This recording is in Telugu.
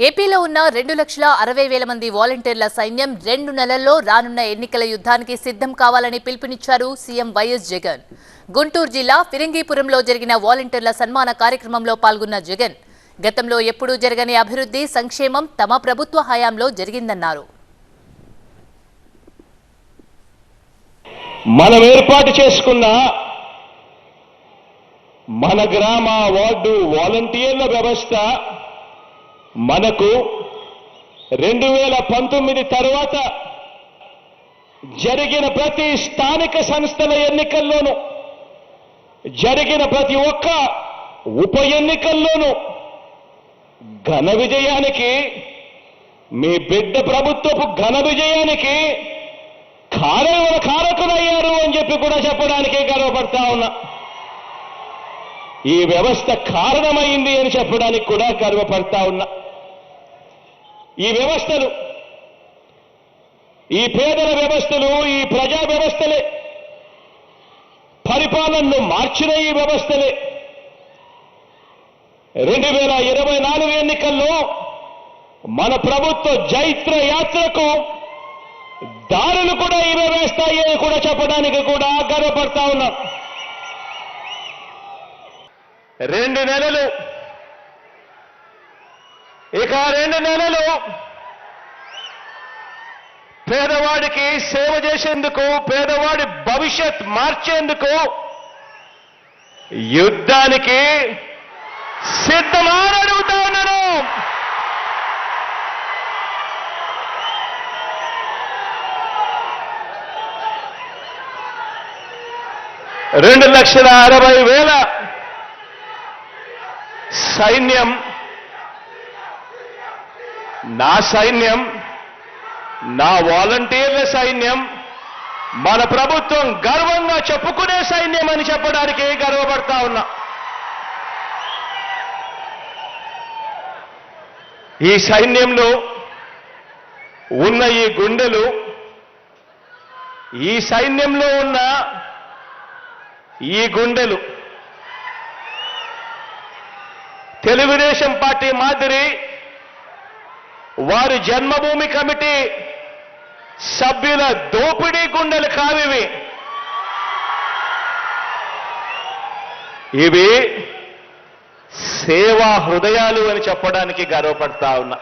ఏపీలో ఉన్న రెండు లక్షల అరవై వేల మంది వాలంటీర్ల సైన్యం రెండు నెలల్లో రానున్న ఎన్నికల యుద్ధానికి సిద్ధం కావాలని పిలుపునిచ్చారు సీఎం వైఎస్ జగన్. గుంటూరు జిల్లా ఫిరంగీపురంలో జరిగిన వాలంటీర్ల సన్మాన కార్యక్రమంలో పాల్గొన్న జగన్. గతంలో ఎప్పుడూ జరగని అభివృద్ధి సంక్షేమం తమ ప్రభుత్వ హయాంలో జరిగిందన్నారు. మనం ఏర్పాటు చేసుకున్న మన గ్రామ వార్డు వాలంటీర్ల వ్యవస్థ మనకు రెండు వేల పంతొమ్మిది తర్వాత జరిగిన ప్రతి స్థానిక సంస్థల ఎన్నికల్లోనూ జరిగిన ప్రతి ఒక్క ఉప ఎన్నికల్లోనూ ఘన విజయానికి మీ బిడ్డ ప్రభుత్వపు ఘన విజయానికి కారణ కారకులయ్యారు అని చెప్పి కూడా చెప్పడానికి గర్వపడతా ఉన్నా. ఈ వ్యవస్థ కారణమైంది అని చెప్పడానికి కూడా గర్వపడతా ఉన్నా. ఈ వ్యవస్థలు. ఈ పేదల వ్యవస్థలు ఈ ప్రజా వ్యవస్థలే. పరిపాలనను మార్చిన ఈ వ్యవస్థలే. రెండు వేల ఇరవై నాలుగు ఎన్నికల్లో మన ప్రభుత్వ జైత్ర యాత్రకు దారులు కూడా ఇవే వేస్తాయి అని కూడా చెప్పడానికి కూడా గర్వపడతా ఉన్నాం. రెండు నెలలు ఇక రెండు నెలలు? పేదవాడికి సేవ చేసేందుకు పేదవాడి భవిష్యత్ మార్చేందుకు యుద్ధానికి సిద్ధమా అడుగుతా ఉన్నాను. రెండు లక్షల అరవై వేల సైన్యం నా సైన్యం నా వాలంటీర్ల సైన్యం మన ప్రభుత్వం గర్వంగా చెప్పుకునే సైన్యం అని చెప్పడానికి గర్వపడతా ఉన్నా. ఈ సైన్యంలో ఉన్న ఈ గుండెలు ఈ సైన్యంలో ఉన్న ఈ గుండెలు తెలుగుదేశం పార్టీ మాదిరి వారి జన్మభూమి కమిటీ సభ్యుల దోపిడీ గుండెలు కావివి. ఇవి సేవా హృదయాలు అని చెప్పడానికి గర్వపడతా ఉన్నా.